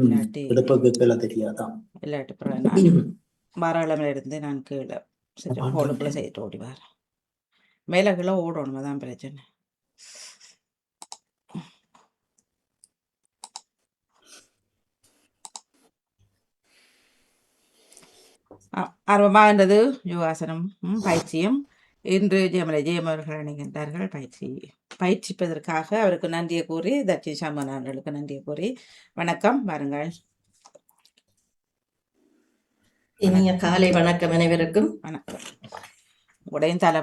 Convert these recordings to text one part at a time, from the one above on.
இல்லாட்டி இடுப்புக்கு கீழே தெரியாதான் இல்லாட்டி அப்புறம் நான் வாராளமில் இருந்து நான் கீழே சரி ஓடி வரேன் மேலே கீழே ஓடணும்? அதான் பிரச்சனை. ஆர்வமாகின்றது யோகாசனம் பயிற்சியும். இன்று ஜெயமலை ஜெயம் அவர்கள் அணிகின்றார்கள் பயிற்சி. பயிற்சிப்பதற்காக அவருக்கு நன்றியை கூறி தட்சி சமன் அவர்களுக்கு நன்றியை கூறி வணக்கம் வாருங்கள். இனிய காலை வணக்கம் அனைவருக்கும். வணக்கம். உடையும் தலை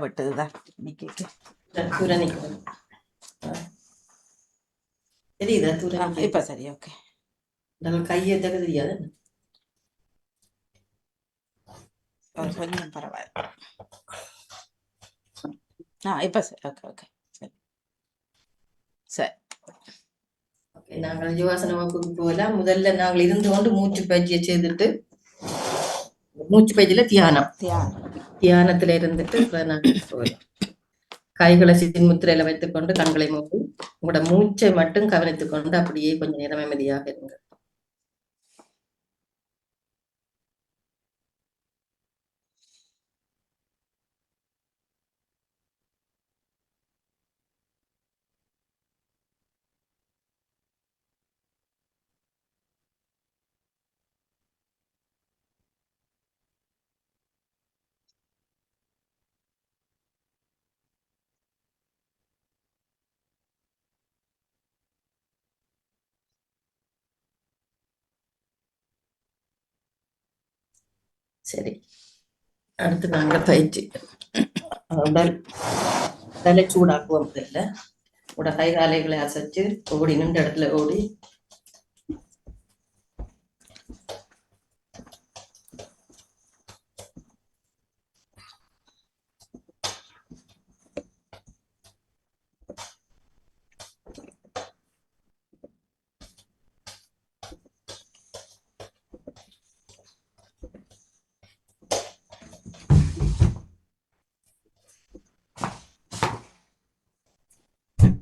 துரணிக்கு தெரியுதா இப்ப சரி ஓகே. நம்ம கையை தக்க தெரியாது கொஞ்சம் பரவாயில்ல. ஆ இப்ப சரி ஓகே ஓகே. சரி. நாங்கள் யோகாசன வகுப்புக்கு போகலாம். முதல்ல நாங்கள் இருந்து கொண்டு மூச்சு பயிற்சியை செய்துட்டு மூச்சு பயிற்சியில தியானம். தியானம் தியானத்துல இருந்துட்டு நாங்கள் போகலாம். கைகளை சின்முத்திரையில வைத்துக்கொண்டு கண்களை மூடி உங்களோட மூச்சை மட்டும் கவனித்துக் கொண்டு அப்படியே கொஞ்சம் நேரம் அமைதியாக இருங்க சரி அடுத்து நாங்க பயிற்சி உடல் உடலை சூடாக்குவோம் முதல்ல உட கை காலைகளை அசைச்சு ஓடி நின்ற இடத்துல ஓடி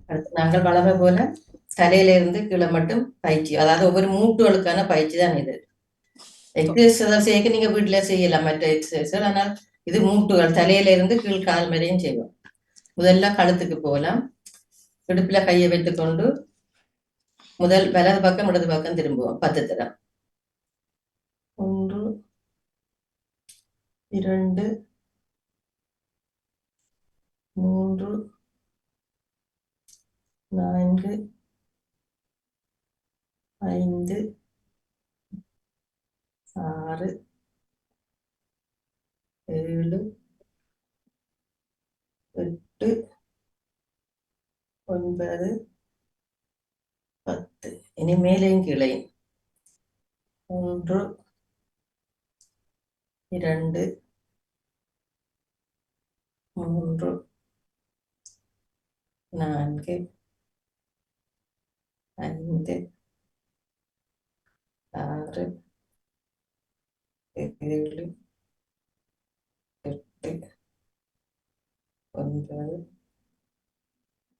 அடுத்து நாங்கள் வளர போல தலையில இருந்து கீழே மட்டும் பயிற்சி. அதாவது ஒவ்வொரு மூட்டுகளுக்கான பயிற்சி தான் இது. எக்ஸசைஸ் செய்ய நீங்க வீட்டுல செய்யலாம் மற்ற எக்ஸசைஸ் ஆனால் இது மூட்டுகள் தலையில இருந்து கீழ் கால் வரையும் செய்வோம் முதல்ல கழுத்துக்கு போகலாம். இடுப்புல கையை வைத்துக்கொண்டு முதல் வலது பக்கம் இடது பக்கம் திரும்புவோம். பத்து தரம் ஒன்று இரண்டு மூன்று நான்கு ஐந்து ஆறு ஏழு எட்டு ஒன்பது பத்து இனி மேலேயும் கீழையும் ஒன்று இரண்டு மூன்று நான்கு ஐந்து ஆறு ஏழு எட்டு ஒன்பது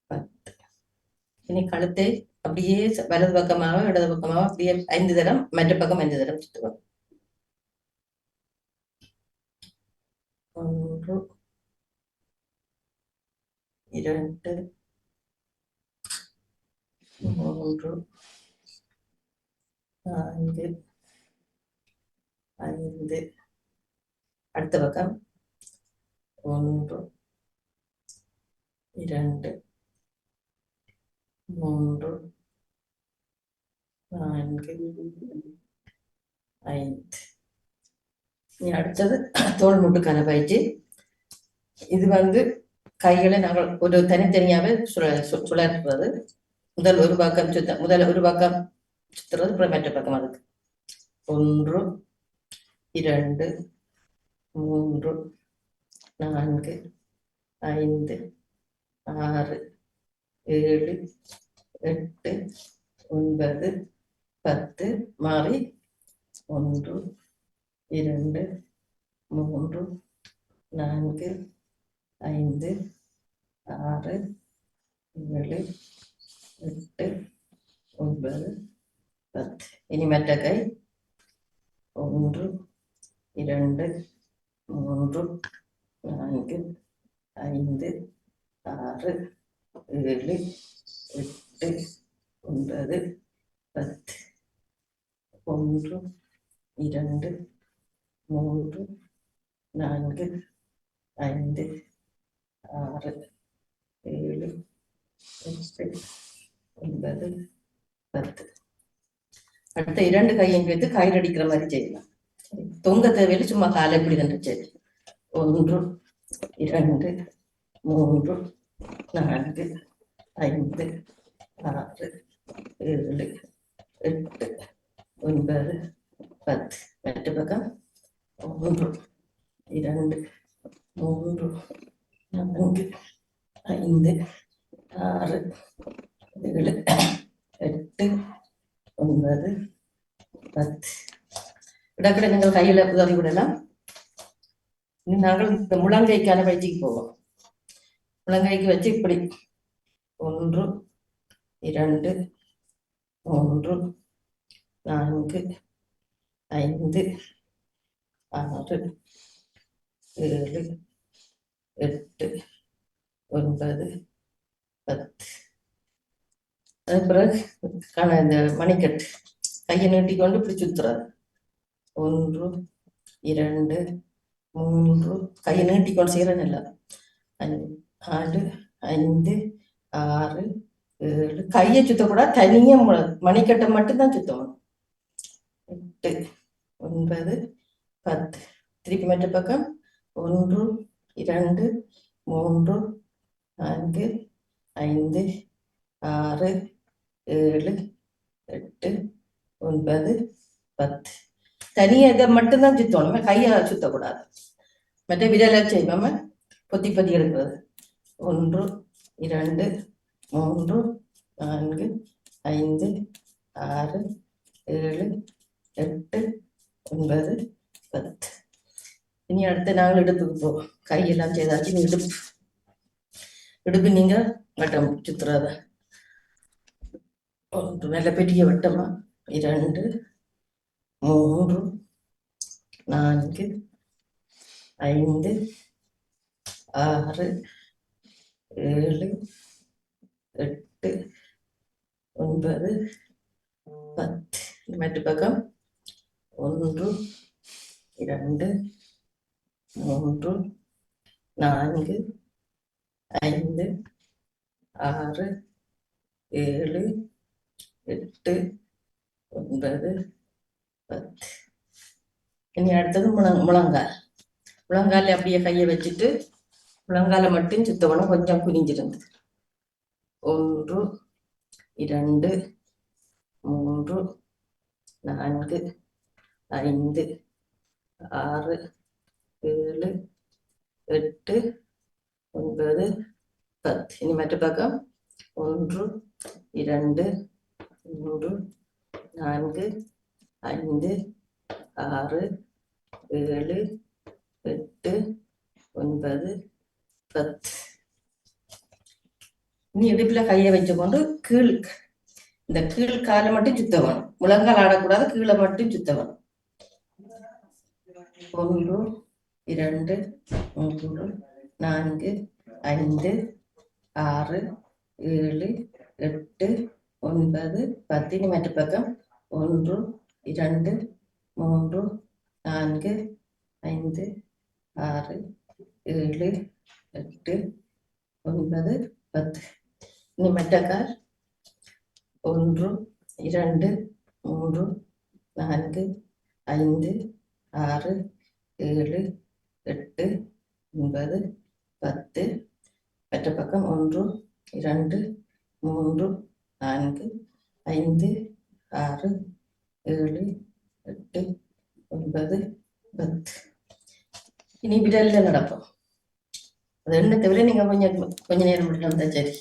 பத்து இனி கழுத்தை அப்படியே ச- வலது பக்கமாக இடது பக்கமாக அப்படியே ஐந்து தரம் மற்ற பக்கம் ஐந்து தரம் சுற்றுவோம் ஒன்று இரண்டு மூன்று நான்கு ஐந்து. அடுத்த பக்கம். ஒன்று. இரண்டு. மூன்று. நான்கு. ஐந்து. இனி அடுத்தது தோல் முட்டுக்கான பயிற்சி. இது வந்து கைகளை நாங்கள் ஒரு தனித்தனியாகவே சுழ சு- சுழற்றுறது முதல் ஒரு பக்கம் சுத்த முதல் ஒரு பக்கம் சுத்துறது அப்புறம் மற்ற பக்கம் அதுக்கு. ஒன்று இரண்டு மூன்று நான்கு ஐந்து ஆறு ஏழு எட்டு ஒன்பது பத்து மாறி ஒன்று இரண்டு மூன்று நான்கு ஐந்து ஆறு ஏழு எட்டு ஒன்பது பத்து. இனி மற்ற கை ஒன்று இரண்டு மூன்று நான்கு ஐந்து ஆறு ஏழு எட்டு ஒன்பது பத்து. ஒன்று இரண்டு மூன்று நான்கு ஐந்து ஆறு ஏழு எட்டு ஒன்பது பத்து அடுத்த இரண்டு கையும் வைத்து கயிறு அடிக்கிற மாதிரி செய்யலாம் சரி. தொங்க தேவையில்லை சும்மா காலை இப்படி கண்டு சரி ஒன்று இரண்டு மூன்று நான்கு ஐந்து ஆறு ஏழு எட்டு ஒன்பது பத்து மற்ற பக்கம் ஒன்று இரண்டு மூன்று நான்கு ஐந்து ஆறு ஏழு எட்டு ஒன்பது பத்து. இடக்கிட நீங்கள் கையில உதவி விடலாம். நாங்கள் இந்த முழங்கைக்கான பயிற்சிக்கு போவோம். முழங்கைக்கு வச்சு இப்படி. ஒன்று இரண்டு மூன்று நான்கு ஐந்து ஆறு ஏழு எட்டு ஒன்பது பத்து. பிறகு காண இந்த மணிக்கட்டு. கையை நீட்டி கொண்டு இப்படி சுத்துறது. ஒன்று இரண்டு மூன்று. கையை நீட்டி கொண்டு செய்யறேன் இல்லை ஆறு ஐந்து ஆறு ஏழு. கையை சுத்தக்கூடாது தனியாக மணிக்கட்டை மட்டும்தான் சுத்தணும். எட்டு ஒன்பது பத்து. திருப்பி மற்ற பக்கம். ஒன்று இரண்டு மூன்று நான்கு ஐந்து ஆறு ஏழு எட்டு ஒன்பது பத்து. தனியாக இதை மட்டும்தான் சுத்தணும். கையை சுத்தக்கூடாது. மற்ற விரலை செய்வாம பொத்தி பொத்தி எடுக்கிறது. ஒன்று இரண்டு மூன்று நான்கு ஐந்து ஆறு ஏழு எட்டு ஒன்பது பத்து. இனி அடுத்து நாங்கள் இடுப்புக்கு போவோம் கையெல்லாம் செய்தாச்சு. இடுப்பு. இடுப்பு நீங்க வட்டம் சுத்துறத. ஒன்று நல்ல பெரிய வட்டமா? இரண்டு மூன்று நான்கு ஐந்து ஆறு ஏழு எட்டு ஒன்பது பத்து. மற்ற பக்கம் ஒன்று இரண்டு மூன்று நான்கு ஐந்து ஆறு ஏழு எட்டு ஒன்பது பத்து இனி அடுத்தது முழங் முழங்கால். முழங்கால அப்படியே கையை வச்சுட்டு முழங்கால மட்டும் சுத்தவனும் கொஞ்சம் குனிஞ்சிருந்து ஒன்று இரண்டு மூன்று நான்கு ஐந்து ஆறு ஏழு எட்டு ஒன்பது பத்து. இனி மற்ற பக்கம். ஒன்று இரண்டு மூன்று நான்கு ஐந்து ஆறு ஏழு எட்டு ஒன்பது பத்து நீ இடுப்புல கையை வச்சு கொண்டு கீழ் இந்த கீழ் காலை மட்டும் சுத்த முழங்கால் ஆடக்கூடாது கீழே மட்டும் சுத்த ஒன்று இரண்டு மூன்று நான்கு ஐந்து ஆறு ஏழு எட்டு ஒன்பது பத்து இனி மற்ற பக்கம் ஒன்று இரண்டு மூன்று நான்கு ஐந்து ஆறு ஏழு எட்டு ஒன்பது பத்து. இனி மட்டக்கார் ஒன்று இரண்டு மூன்று நான்கு ஐந்து ஆறு ஏழு எட்டு ஒன்பது பத்து. மற்ற பக்கம் ஒன்று இரண்டு மூன்று நான்கு ஐந்து ஆறு ஏழு எட்டு ஒன்பது பத்து. இனி விரல்ல நடப்போம் அது என்ன தவிர நீங்க கொஞ்சம் கொஞ்ச நேரம் மட்டும் இருந்தா சரி.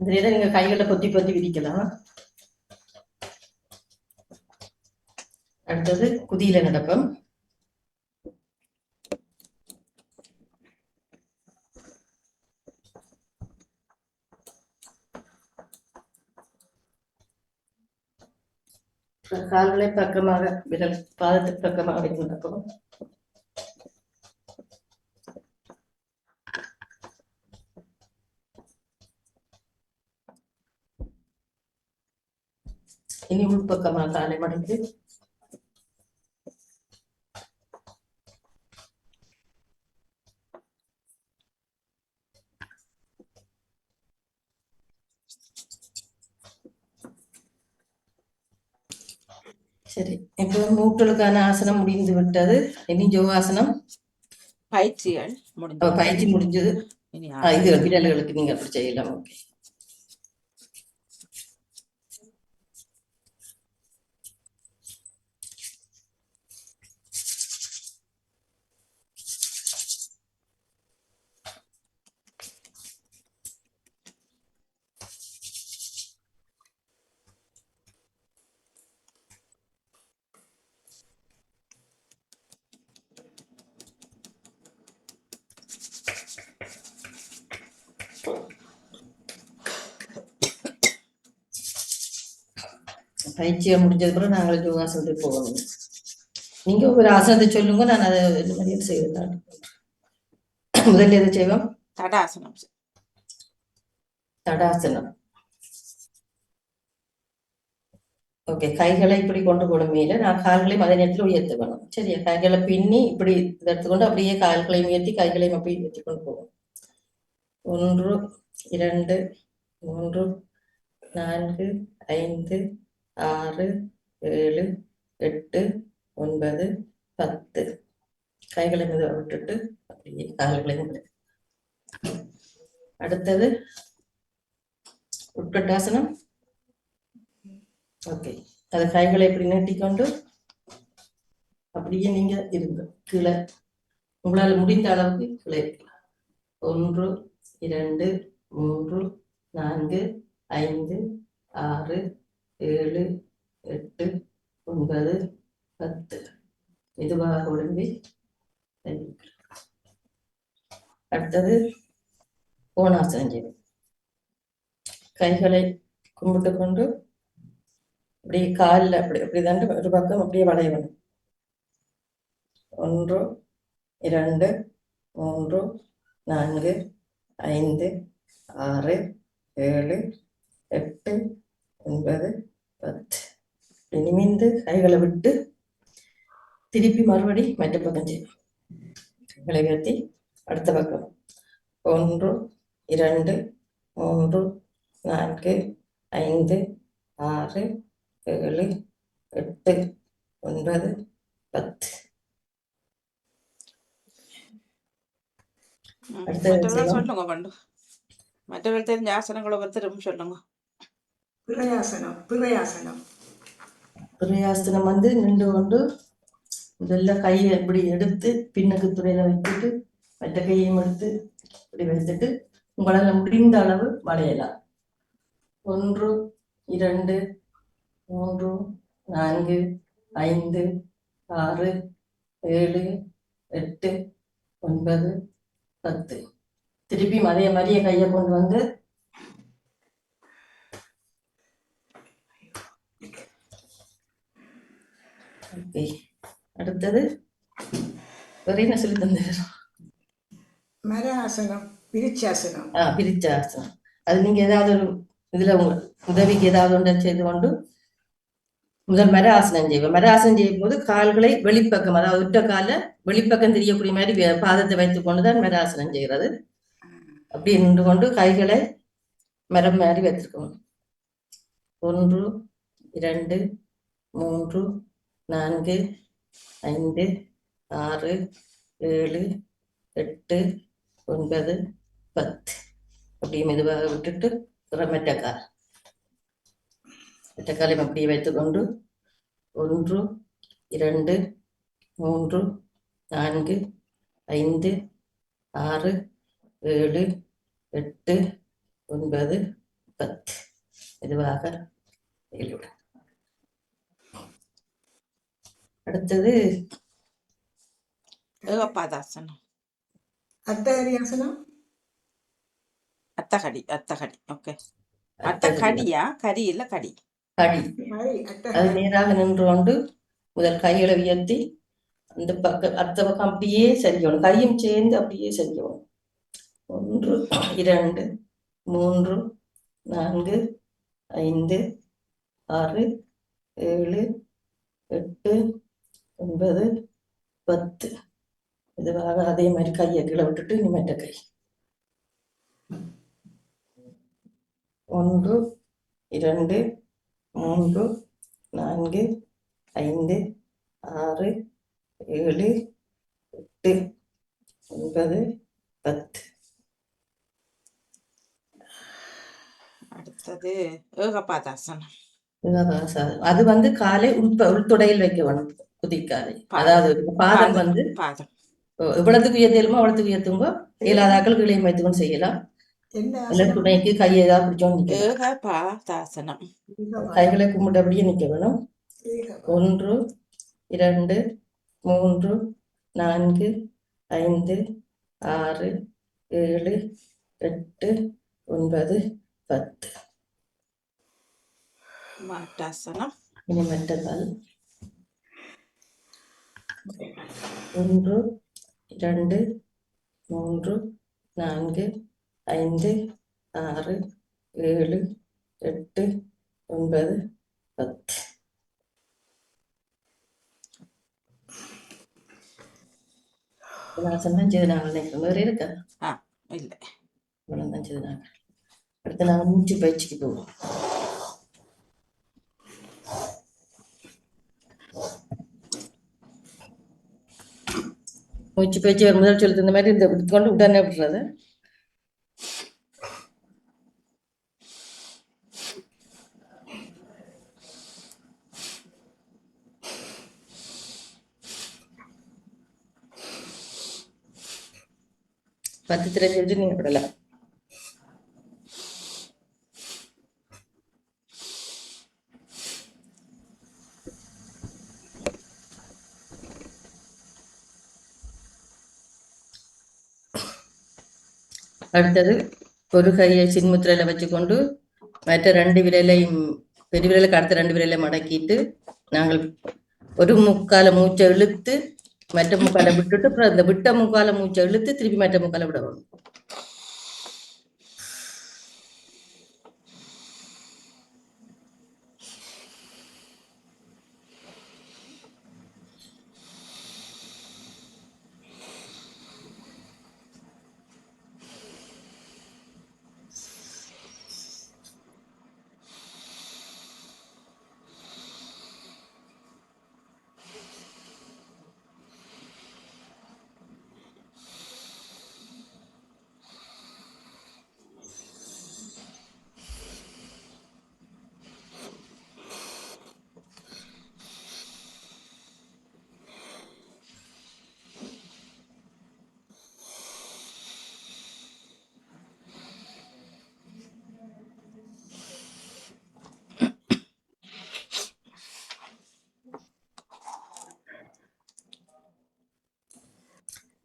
அந்த நேரம் நீங்க கைகளை பொத்தி பொத்தி விரிக்கலாம். அடுத்தது குதியில நடப்பம் கால்களை பக்கமாக விரல் பாதத்துக்கு பக்கமாக வைத்து நடக்கும் இனி உள்பக்கமாக காலை மடங்கு. மூக்களுக்கான ஆசனம் முடிந்து விட்டது. இனி யோகாசனம்? பயிற்சிகள் பயிற்சி முடிஞ்சது. இது விரல்களுக்கு நீங்க அப்படி செய்யலாம். ஓகே. பயிற்சியை முடிஞ்சது பிறகு நாங்கள் யோகாசனத்துக்கு போகணும் நீங்க ஒரு ஆசனத்தை சொல்லுங்க நான் அதை இந்த மாதிரி செய்வேன். முதல்ல எதை செய்வோம்? தடாசனம். தடாசனம். ஓகே கைகளை இப்படி கொண்டு போடும் மேல நான் கால்களையும் அதே நேரத்தில் உயர்த்த வேணும் சரியா? கைகளை பின்னி இப்படி இதை எடுத்துக்கொண்டு அப்படியே கால்களையும் உயர்த்தி கைகளையும் அப்படி உயர்த்தி கொண்டு போகும் ஒன்று இரண்டு மூன்று நான்கு ஐந்து ஆறு ஏழு எட்டு ஒன்பது பத்து. கைகளை மெதுவா விட்டுட்டு அப்படியே கால்களையும் அடுத்தது உட்கட்டாசனம் ஓகே. அது கைகளை இப்படி நீட்டிக்கொண்டு அப்படியே நீங்க இருங்க. கீழே உங்களால முடிந்த அளவுக்கு கீழே இருக்கலாம். ஒன்று இரண்டு மூன்று நான்கு ஐந்து ஆறு ஏழு எட்டு ஒன்பது பத்து. மெதுவாக உடம்பி அடுத்தது கோணாசனம் செய்வோம் கைகளை கும்பிட்டு கொண்டு அப்படியே காலில் அப்படி அப்படி தாண்டு ஒரு பக்கம் அப்படியே வளையணும் ஒன்று இரண்டு மூன்று நான்கு ஐந்து ஆறு ஏழு எட்டு ஒன்பது பத்து நிமிர்ந்து கைகளை விட்டு திருப்பி மறுபடி மற்ற பக்கம் செய்யும் கைகளை உயர்த்தி அடுத்த பக்கம். ஒன்று இரண்டு மூன்று நான்கு ஐந்து ஆறு ஏழு எட்டு ஒன்பது பத்து. மற்றவர்கள் தெரிஞ்ச ஆசனங்களை ஒருத்தரும் சொல்லுங்க. பிரயாசனம் பிரயாசனம். பிரயாசனம் வந்து நின்று கொண்டு முதல்ல கையை இப்படி எடுத்து பின்னுக்கு துறையில வைத்துட்டு மற்ற கையையும் எடுத்து இப்படி வைத்துட்டு உங்களால முடிந்த அளவு வளையலாம். ஒன்று இரண்டு மூன்று நான்கு ஐந்து ஆறு ஏழு எட்டு ஒன்பது பத்து. திருப்பி மதிய மதிய கையை கொண்டு வந்து ஓகே அடுத்தது வேற என்ன சொல்லி தந்தேன் மர ஆசனம் பிரிச்சாசனம் ஆ பிரிச்சாசனம் அது நீங்க ஏதாவது ஒரு இதுல உதவிக்கு ஏதாவது ஒன்றை செய்து கொண்டு முதல் மர ஆசனம் செய்வோம் மர ஆசனம் செய்யும் போது கால்களை வெளிப்பக்கம் அதாவது ஒற்ற கால வெளிப்பக்கம் தெரியக்கூடிய மாதிரி பாதத்தை வைத்துக் கொண்டுதான் மர ஆசனம் செய்கிறது. அப்படி நின்று கொண்டு கைகளை மரம் மாதிரி வைத்திருக்கணும் ஒன்று இரண்டு மூன்று நான்கு ஐந்து ஆறு ஏழு எட்டு ஒன்பது பத்து. அப்படியே மெதுவாக விட்டுட்டு அப்புறம் மெட்டக்கால் மெட்டக்காலையும் அப்படியே வைத்துக்கொண்டு ஒன்று இரண்டு மூன்று நான்கு ஐந்து ஆறு ஏழு எட்டு ஒன்பது பத்து. மெதுவாக வெளியிடும் அடுத்தது ஏகப்பாதாசனம் அத்தகரியாசனம் அத்தகடி அத்தகடி ஓகே அத்தகடி. அத்தகடியா கரி இல்ல கடி? அட்டை அது நேராக நின்று கொண்டு முதல் கைகளை உயர்த்தி அந்த பக்கம் அடுத்த பக்கம் அப்படியே சரிக்கணும் கையும் சேர்ந்து அப்படியே சரிக்கணும் ஒன்று இரண்டு மூன்று நான்கு ஐந்து ஆறு ஏழு எட்டு ஒன்பது பத்து. இதுவாக அதே மாதிரி கையை கீழே விட்டுட்டு இனி மற்ற கை. ஒன்று இரண்டு மூன்று நான்கு ஐந்து ஆறு ஏழு எட்டு. ஒன்பது பத்து. அடுத்தது ஏகபாதாசனம். அது வந்து காலை உள்ப உள்துடையில் வைக்க வேணும் குதிக்காலை அதாவது பாதம் வந்து இவ்வளவுக்கு உயர்த்தியலுமோ அவ்வளவுக்கு உயர்த்துங்கோ. இயலாதாக்கள் கீழே வைத்துக்கொண்டு செய்யலாம். துணைக்கு கையை ஏதாவது ஈகவா- கைகளை கும்பிட்டபடியே நிக்க வேணும். ஒன்று இரண்டு மூன்று நான்கு ஐந்து ஆறு ஏழு எட்டு ஒன்பது பத்து. மாட்டாசனம். இனி கால் ஒன்று இரண்டு மூன்று நான்கு ஐந்து ஆறு ஏழு எட்டு ஒன்பது பத்து. ஆசனம் செய்து நாங்கள் நினைக்கிறோம் வேறு இருக்கா? ஆ இல்லை. இவ்வளவுதான் செய்து நாங்கள் அடுத்து நாங்கள் மூச்சு பயிற்சிக்கு போவோம். மூச்சு பேச்சு ஒரு முதல் சொல்லி இந்த மாதிரி இந்த கொண்டு உடனே விடுறது பத்து திரை செஞ்சு நீங்க விடலாம் அடுத்தது ஒரு கையை சின்முத்திரையில வச்சுக்கொண்டு மற்ற ரெண்டு விரலையும் பெரிய விரலுக்கு அடுத்த ரெண்டு விரலை மடக்கிட்டு நாங்கள் ஒரு முக்கால மூச்சை இழுத்து மற்ற முக்கால விட்டுட்டு அப்புறம் அந்த விட்ட முக்கால மூச்சை இழுத்து திருப்பி மற்ற முக்கால விடணும்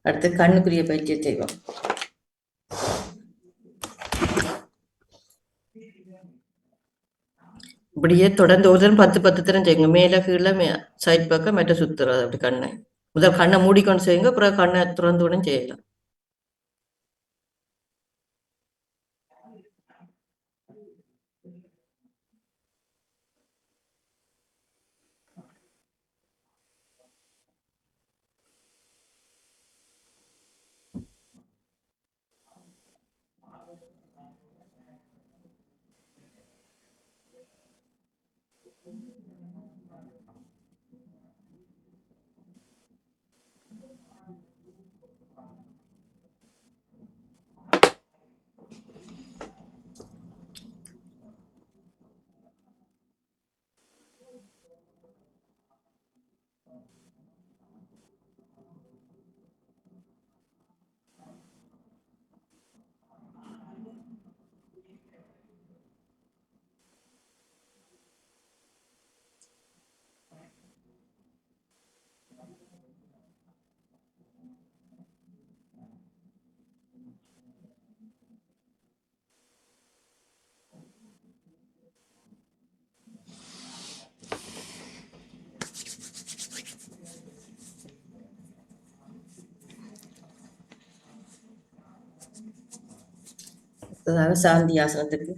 அடுத்து கண்ணுக்குரிய பயிற்சியை செய்வோம். இப்படியே தொடர்ந்து ஒரு தரம் பத்து பத்து தரம் செய்யுங்க. மேல கீழே மே சைட் பக்கம் மெட்ட சுத்துறது. அப்படி கண்ணை. முதல் கண்ணை மூடிக்கொண்டு செய்யுங்க. அப்புறம் கண்ணை திறந்து உடனே செய்யலாம். 감사합니다. அடுத்ததாக சாந்தி ஆசனத்துக்கு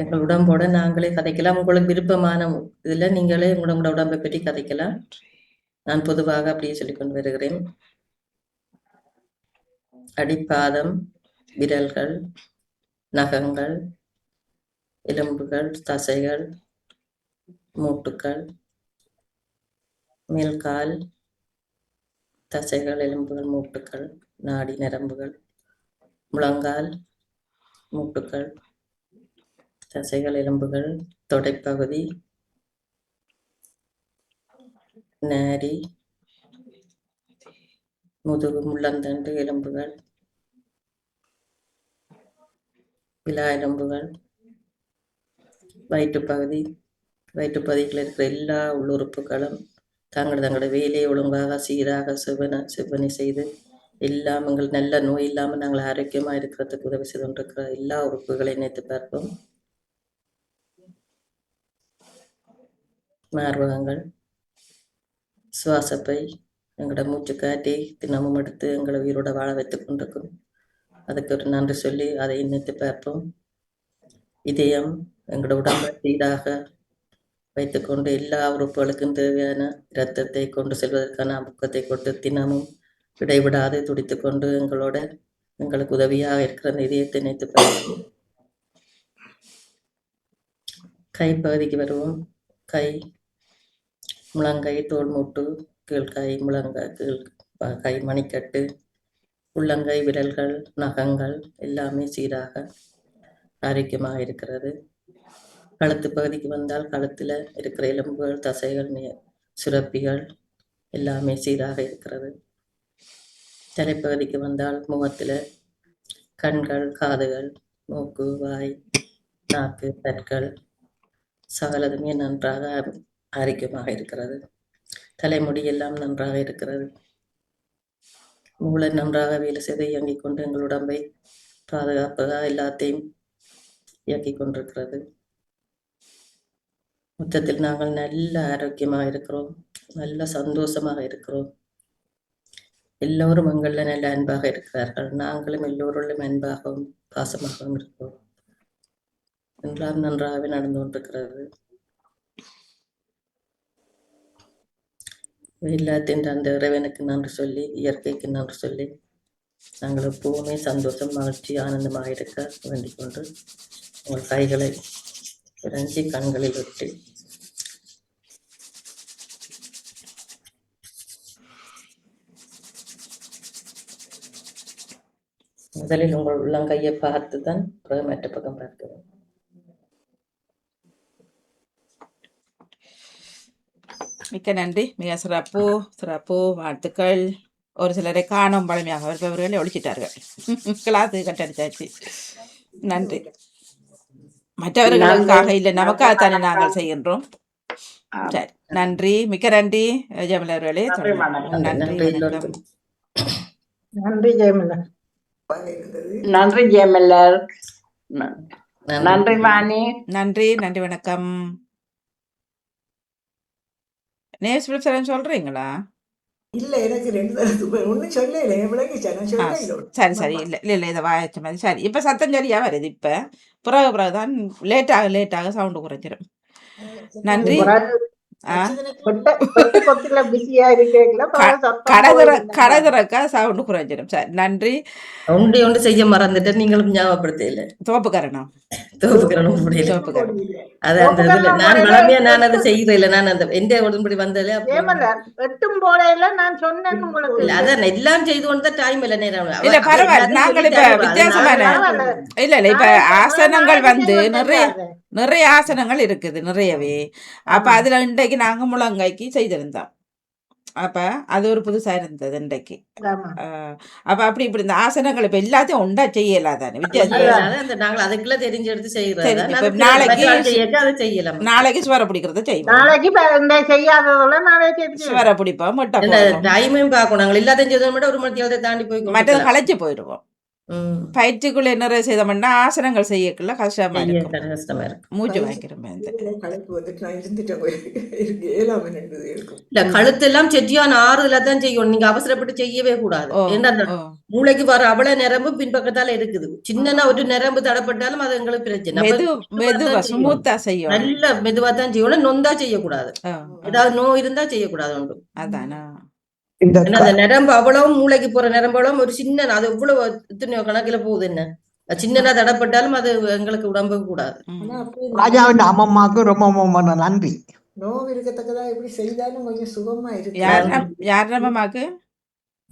எங்கள் உடம்போட நாங்களே கதைக்கலாம். உங்களுக்கு விருப்பமான இதுல நீங்களே உங்களோட உடம்பை பற்றி கதைக்கலாம். நான் பொதுவாக அப்படியே சொல்லிக் கொண்டு வருகிறேன். அடிப்பாதம் விரல்கள் நகங்கள் எலும்புகள் தசைகள் மூட்டுக்கள் மேல்கால் தசைகள் எலும்புகள் மூட்டுக்கள் நாடி நரம்புகள் முழங்கால் மூட்டுக்கள் தசைகள் எலும்புகள் தொடைப்பகுதி நாரி முதுகு முள்ளந்தண்டு எலும்புகள் விழா எலும்புகள் வயிற்றுப்பகுதி வயிற்றுப்பகுதியில் இருக்கிற எல்லா உள்ளுறுப்புகளும் தங்கள் தங்களோட வேலையை ஒழுங்காக சீராக செவ்வன செவ்வனை செய்து எல்லாம் எங்கள் நல்ல நோய் இல்லாமல் நாங்கள் ஆரோக்கியமாக இருக்கிறதுக்கு உதவி செய்து கொண்டிருக்கிற எல்லா உறுப்புகளையும் நினைத்து பார்ப்போம். மார்பகங்கள் சுவாசப்பை எங்களோட மூச்சு காட்டி தினமும் எடுத்து எங்களை உயிரோட வாழ வைத்துக் கொண்டிருக்கும். அதுக்கு ஒரு நன்றி சொல்லி அதை நினைத்து பார்ப்போம். இதயம் எங்களோட உடம்பை சீராக வைத்துக்கொண்டு எல்லா உறுப்புகளுக்கும் தேவையான இரத்தத்தை கொண்டு செல்வதற்கான அமுக்கத்தை கொண்டு தினமும் இடைவிடாது துடித்து கொண்டு எங்களோட எங்களுக்கு உதவியாக இருக்கிற அந்த இதயத்தை நினைத்து கை பகுதிக்கு வருவோம். கை முழங்கை தோல் மூட்டு கீழ்கை முழங்கை கீழ் கை மணிக்கட்டு உள்ளங்கை விரல்கள் நகங்கள் எல்லாமே சீராக ஆரோக்கியமாக இருக்கிறது. கழுத்து பகுதிக்கு வந்தால் கழுத்துல இருக்கிற எலும்புகள் தசைகள் சுரப்பிகள் எல்லாமே சீராக இருக்கிறது. தலைப்பகுதிக்கு வந்தால் முகத்துல கண்கள் காதுகள் மூக்கு வாய் நாக்கு பற்கள் சகலதுமே நன்றாக ஆரோக்கியமாக இருக்கிறது. தலைமுடி எல்லாம் நன்றாக இருக்கிறது. மூளை நன்றாக வேலை செய்து இயங்கிக் கொண்டு எங்கள் உடம்பை பாதுகாப்பாக எல்லாத்தையும் இயக்கிக் கொண்டிருக்கிறது. மொத்தத்தில் நாங்கள் நல்ல ஆரோக்கியமாக இருக்கிறோம். நல்ல சந்தோஷமாக இருக்கிறோம். எல்லோரும் எங்களில் நல்ல அன்பாக இருக்கிறார்கள். நாங்களும் எல்லோருள்ளும் அன்பாகவும் பாசமாகவும் இருக்கிறோம். எல்லாம் நன்றாகவே நடந்து கொண்டிருக்கிறது. எல்லாத்தையும் அந்த இறைவனுக்கு நன்றி சொல்லி இயற்கைக்கு நன்றி சொல்லி நாங்கள் எப்பவுமே சந்தோஷம் மகிழ்ச்சி ஆனந்தமாக இருக்க வேண்டிக் கொண்டு உங்கள் கைகளை இறஞ்சி கண்களில் விட்டு முதலில் உங்கள் உள்ளங்கையை பார்த்து தான் பிறகு மற்ற பக்கம் பார்க்கிறோம் மிக்க நன்றி. மிக சிறப்பு சிறப்பு வாழ்த்துக்கள். ஒரு சிலரை காணும் பழமையாக. இருப்பவர்களை ஒழிச்சிட்டார்கள். கிளாத்து கட்டடிச்சாச்சு. நன்றி. மற்றவர்களுக்காக இல்லை நமக்காகத்தானே நாங்கள் செய்கின்றோம். சரி நன்றி. மிக்க நன்றி அவர்களே. நன்றி. நன்றி எல்லோருக்கும். நன்றி ஜெயமலா இருந்தது நன்றி வாணி. நன்றி நன்றி வணக்கம். நேஸ் பிலிப்சரன் சொல்றீங்களா? இல்ல எனக்கு ரெண்டு சரி சரி. இல்லை இல்லை இல்லை இதை வாய்ச்ச மாதிரி சரி இப்போ சத்தம் சரியா வருது இப்போ? பிறகு பிறகு தான் லேட்டாக லேட்டாக சவுண்டு குறைஞ்சிரும். நன்றி. ஆ? கொட்ட கொட்ட கொத்தில பிஸியா இருக்கீங்களா? கடை திற கடை திறக்கா சவுண்டு குறைஞ்சிரும் சரி நன்றி. ஒன்று ஒன்று செய்ய மறந்துட்டு நீங்களும் ஞாபகப்படுத்தல. தோப்புக்கரணம் தோப்புக்கிறணும் முடியல அது அந்த இதுல நான் வளமையா நான் அதை செய்யறேன் இல்ல நான் அந்த எந்த உடன்படி வந்ததுல எட்டும் போடையில நான் சொன்னேன் உங்களுக்கு. இல்ல அதான் எல்லாம் செய்து கொண்டு தான் டைம் இல்ல நேரம் இல்ல. பரவாயில்ல. நாங்கள் இப்ப. வித்தியாசமான. இல்ல இல்ல இப்ப ஆசனங்கள் வந்து நிறைய. நிறைய ஆசனங்கள் இருக்குது நிறையவே. அப்ப அதுல இன்றைக்கு நாங்க முழங்கைக்கு செய்திருந்தோம். அப்ப அது ஒரு புதுசா இருந்தது இன்றைக்கு. ஆமா. ஆஹ் அப்ப அப்படி இப்படி இந்த ஆசனங்கள் இப்ப எல்லாத்தையும் உண்டா செய்யலாதானே வித்தியாசம். அதனால அந்த நாங்கள் அதுக்குள்ள தெரிஞ்சு எடுத்து செய்யறது. சரி, தான். இப்ப அதுக்கு நாளைக்கு- செய்யக்க அதை செய்யலாம்? நாளைக்கு சுவர பிடிக்கிறத செய்வோம். நாளைக்கு இந்த செய்யாததுல நாளைக்கு சுவர பிடிப்போம் முட்டை இந்த போடுவோம். டைமையும் பார்க்கணும். நாங்கள் எல்லாத்தையும் செய்தோம் மட்டும் ஒரு மணி தாண்டி போய் மற்றது களைச்சு போயிடுவோம். பயிற்சிக்குள்ள என்ன செய்தோம்னா ஆசனங்கள் செய்யக்குள்ள கஷ்டமா இருக்கும் கஷ்டமா இருக்கு மூச்சு வாங்கிக்கிற மாதிரி இருக்கும் கழுத்தெல்லாம் செட்டியான ஆறுதலா தான் செய்யணும் நீங்க அவசரப்பட்டு செய்யவே கூடாது ஏன்னா அந்த மூளைக்கு வர அவ்வளவு நரம்பு பின்பக்கத்தால இருக்குது சின்னனா ஒரு நரம்பு தடப்பட்டாலும் அது எங்களுக்கு பிரச்சனை மெதுவா செய்யும் நல்ல மெதுவா தான் செய்யணும் நொந்தா செய்யக்கூடாது ஏதாவது நோய் இருந்தா செய்யக்கூடாது ஒன்று அதானா அந்த நரம்பு அவ்வளவு மூளைக்கு போற நரம்பு அவ்வளவு ஒரு சின்ன அது எவ்வளவு எத்தனையோ கணக்குல போகுது என்ன? சின்னதா தடப்பட்டாலும் அது எங்களுக்கு உடம்புக்கு கூடாது. ராஜாவின் அம்மம்மாவுக்கு ரொம்ப ரொம்ப நன்றி. நோவு இருக்கத்தக்கதா எப்படி செய்தாலும் கொஞ்சம் சுகமா இருக்கு. யார் நம்மமாக்கு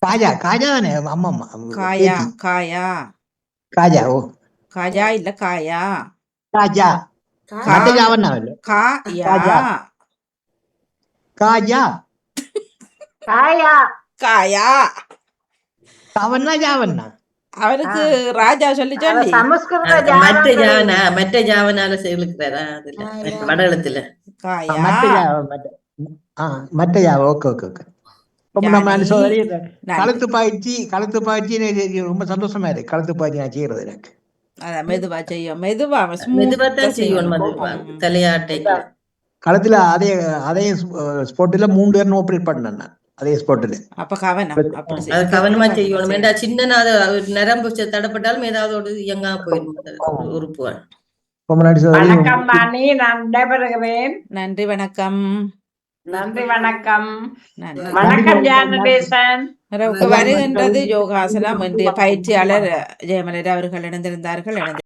காஜா காஜா தானே அம்மம்மா காயா. காயா. காஜா ஓ. காஜா இல்ல காயா. காஜா. கா- மற்ற ஜாவண்ணா இல்ல. காயா. காஜா. காயா. காயா. ஜாவண்ணா ஜாவண்ணா அவருக்கு ராஜா சொல்லி அவ சொல்லி சமஸ்கிருத அது மற்ற ஜாவனா மற்ற ஜாவனால செயலுக்குறாரா அதுல யா. வடகலத்துல காயா. மற்ற ஜாவ மற்ற ஆ மற்ற ஜாவ ஓகே ஓகே ஓகே. ரொம்ப நம்ம யானை. சோதரி. கழுத்து பயிற்சி கழுத்து எனக்கு ரொம்ப சந்தோஷமா இருக்கு. கழுத்து பயிற்சி நான் செய்யறது எனக்கு. அதான் மெதுவா செய்யும். மெதுவா மெதுவா தான் செய்யணும். தலையாட்டைக்கு. கழுத்துல அதே அதே ஸ்பாட்டில் மூணு பேரும் ஆப்ரேட் பண்ணேன் நான். வேண்டா சின்ன அது நரம்பு செ- தடப்பட்டாலும் ஏதாவது ஒரு இயங்கா போயிடும். அது உறுப்பு ரொம்ப நன்றி சோதரி வணக்கம் மாணி நான் விடைபெறுகிறேன் நன்றி வணக்கம். நன்றி வணக்கம். வணக்கம் ஜானதேசன் வருகின்றது யோகாசனம் இன்றைய பயிற்சியாளர் ஜெயமலர் அவர்கள் இணைந்திருந்தார்கள். இணைந்து